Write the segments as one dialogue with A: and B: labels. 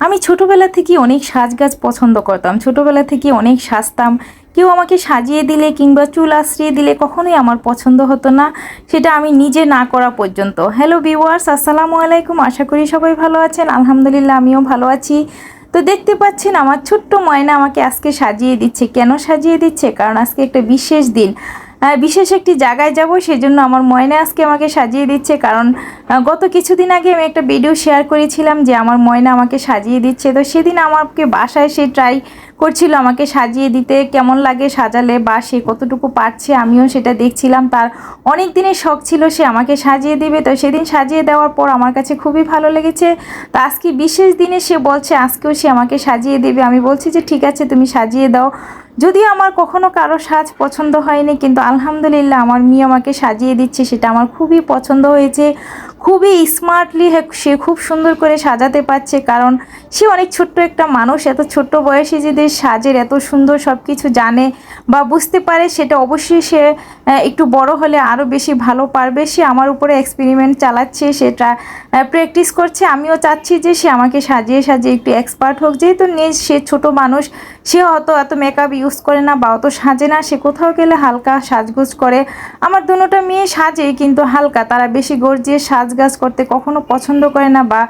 A: আমি ছোটোবেলা থেকে অনেক সাজগাজ পছন্দ করতাম। ছোটোবেলা থেকে অনেক সাজতাম। কেউ আমাকে সাজিয়ে দিলে কিংবা চুল আশ্রিয়ে দিলে কখনোই আমার পছন্দ হতো না। সেটা আমি নিজে না করা পর্যন্ত। হ্যালো ভিউয়ার্স আসসালামু আলাইকুম। আশা করি সবাই ভালো আছেন। আলহামদুলিল্লাহ, আমিও ভালো আছি। তো দেখতে পাচ্ছেন, আমার ছোট্ট ময়না আমাকে আজকে সাজিয়ে দিচ্ছে। কেন সাজিয়ে দিচ্ছে? কারণ আজকে একটা বিশেষ দিন। বিশেষ একটি জায়গায় যাব, সেজন্য আমার ময়না আজকে আমাকে সাজিয়ে দিচ্ছে। কারণ গত কিছুদিন আগে আমি একটা ভিডিও শেয়ার করেছিলাম যে আমার ময়না আমাকে সাজিয়ে দিচ্ছে। তো সেদিন আমাকে বাসায় সে ট্রাই করছিল আমাকে সাজিয়ে দিতে, কেমন লাগে সাজালে বা সে কতটুকু পারছে আমিও সেটা দেখছিলাম। তার অনেক দিনের শখ ছিল সে আমাকে সাজিয়ে দিবে। তো সেদিন সাজিয়ে দেওয়ার পর আমার কাছে খুবই ভালো লেগেছে। তো আজকে বিশেষ দিনে সে বলছে, আজকেও সে আমাকে সাজিয়ে দেবে। আমি বলছি যে, ঠিক আছে, তুমি সাজিয়ে দাও। যদিও আমার কখনো কারও সাজ পছন্দ হয়নি, কিন্তু আলহামদুলিল্লাহ আমার মেয়ে আমাকে সাজিয়ে দিচ্ছে, সেটা আমার খুবই পছন্দ হয়েছে। খুবই স্মার্টলি সে খুব সুন্দর করে সাজাতে পারছে, কারণ সে অনেক ছোট্ট একটা মানুষ, এত ছোট্ট বয়সে যদি সাজের এত সুন্দর সব কিছু জানে বা বুঝতে পারে, সেটা অবশ্যই সে একটু বড় হলে আরও বেশি ভালো পারবে। সে আমার উপরে এক্সপেরিমেন্ট চালাচ্ছে, সেটা প্র্যাকটিস করছে। আমিও চাচ্ছি যে সে আমাকে সাজিয়ে সাজিয়ে একটু এক্সপার্ট হোক। যেহেতু নিজ সে ছোট মানুষ, সে অত, এত মেকআপ ইউজ করে না বা অত সাজে না, সে কোথাও গেলে হালকা সাজগোজ করে। আমার দুটোটা মেয়ে সাজে কিন্তু হালকা, তারা বেশি গর্জিয়ে সাজগাজ করতে কখনো পছন্দ করে না বা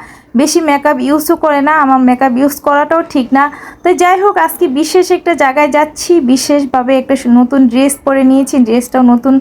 A: বেশি মেকআপ ইউজও করে না, আমার মেকআপ ইউজ করাটাও ঠিক না। তো যাই হোক, আজকে বিশেষ একটা জায়গায় যাচ্ছি, বিশেষভাবে একটা নতুন ড্রেস পরে নিয়েছি ড্রেসটাও নতুন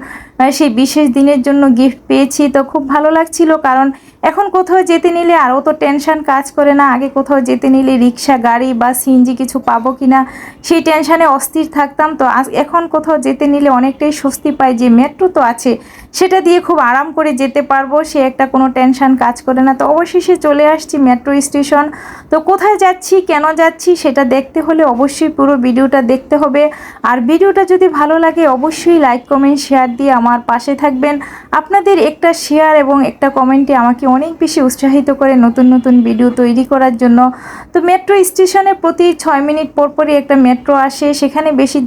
A: সেই বিশেষ দিনের জন্য গিফট পেয়েছি। তো খুব ভালো লাগছিল, কারণ এখন কোথাও যেতে নিলে আর অত টেনশান কাজ করে না। আগে কোথাও যেতে নিলে রিক্সা, গাড়ি বা সিএনজি কিছু পাবো কি না সেই টেনশানে অস্থির থাকতাম। তো এখন কোথাও যেতে নিলে অনেকটাই স্বস্তি পাই যে মেট্রো তো আছে, সেটা দিয়ে খুব আরাম করে যেতে পারব, সে একটা কোনো টেনশান কাজ করে না। তো অবশেষে চলে আসছি মেট্রো স্টেশন। তো কোথায় যাচ্ছি, কেন যাচ্ছি সেটা দেখতে হলে অবশ্যই পুরো ভিডিওটা দেখতে হবে। আর ভিডিওটা যদি ভালো লাগে অবশ্যই লাইক কমেন্ট শেয়ার দিয়ে আমার পাশে থাকবেন। আপনাদের একটা শেয়ার এবং একটা কমেন্টে আমাকে অনেক বেশি উৎসাহিত করে নতুন নতুন ভিডিও তৈরি করার জন্য। তো মেট্রো স্টেশনে প্রতি ছয় মিনিট পর পরই একটা মেট্রো আসে, সেখানে বেশি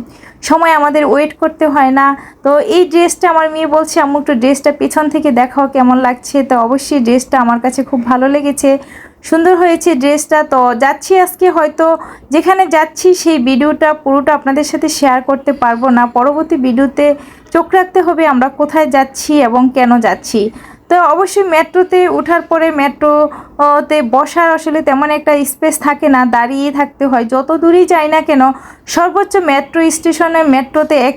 A: সময় আমাদের ওয়েট করতে হয় না। তো এই ড্রেসটা আমার মেয়ে বলছে, আম্মু, একটু ড্রেসটা পেছন থেকে দেখাও কেমন লাগছে? তো অবশ্যই ড্রেসটা আমার কাছে খুব ভালো লেগেছে। সুন্দর হয়েছে ড্রেসটা। তো যাচ্ছি আজকে হয়তো, যেখানে যাচ্ছি সেই ভিডিওটা পুরোটা আপনাদের সাথে শেয়ার করতে পারব না। পরবর্তী ভিডিওতে চোখ রাখতে হবে আমরা কোথায় যাচ্ছি এবং কেন যাচ্ছি। তো অবশ্যই মেট্রোতে ওঠার পরে মেট্রোতে বসার আসলে তেমন একটা স্পেস থাকে না দাঁড়িয়ে থাকতে হয়। যত দূরেই যাই না কেন, সর্বোচ্চ মেট্রো স্টেশনে মেট্রোতে এক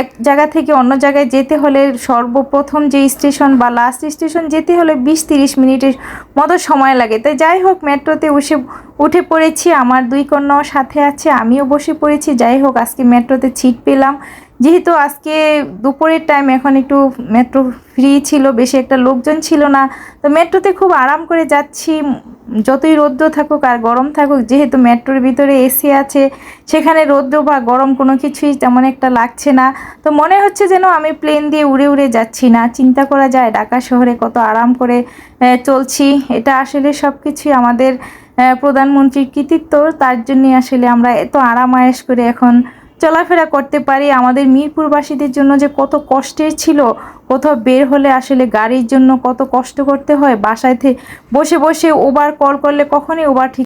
A: এক জায়গা থেকে অন্য জায়গায় যেতে হলে সর্বপ্রথম যে স্টেশন বা লাস্ট স্টেশন যেতে হলে বিশ তিরিশ মিনিটের মতো সময় লাগে। তাই যাই হোক, মেট্রোতে উঠে উঠে পড়েছি। আমার দুই কন্যাও সাথে আছে, আমিও বসে পড়েছি। যাই হোক, আজকে মেট্রোতে ছিট পেলাম। যেহেতু আজকে দুপুরের টাইম এখন একটু মেট্রো ফ্রি ছিল, বেশি একটা লোকজন ছিল না, তো মেট্রোতে খুব আরাম করে যাচ্ছি। যতই রৌদ্র থাকুক আর গরম থাকুক, যেহেতু মেট্রোর ভিতরে এসি আছে, সেখানে রৌদ্র বা গরম কোনো কিছুই তেমন একটা লাগছে না। তো মনে হচ্ছে যেন আমি প্লেন দিয়ে উড়ে উড়ে যাচ্ছি না। চিন্তা করা যায়, ঢাকা শহরে কত আরাম করে চলছি। এটা আসলে সব কিছুই আমাদের প্রধানমন্ত্রীর কৃতিত্ব। তার জন্যই আসলে আমরা এত আরাম আয়েশ করে এখন চলাফেরা করতে পারি, আমাদের মিরপুরবাসীদের জন্য যে কত কষ্টের ছিল, কোথাও বের হলে আসলে গাড়ির জন্য কত কষ্ট করতে হয়, বাসায় বসে বসে ওবার কল করলে কখনই ওবার ঠিক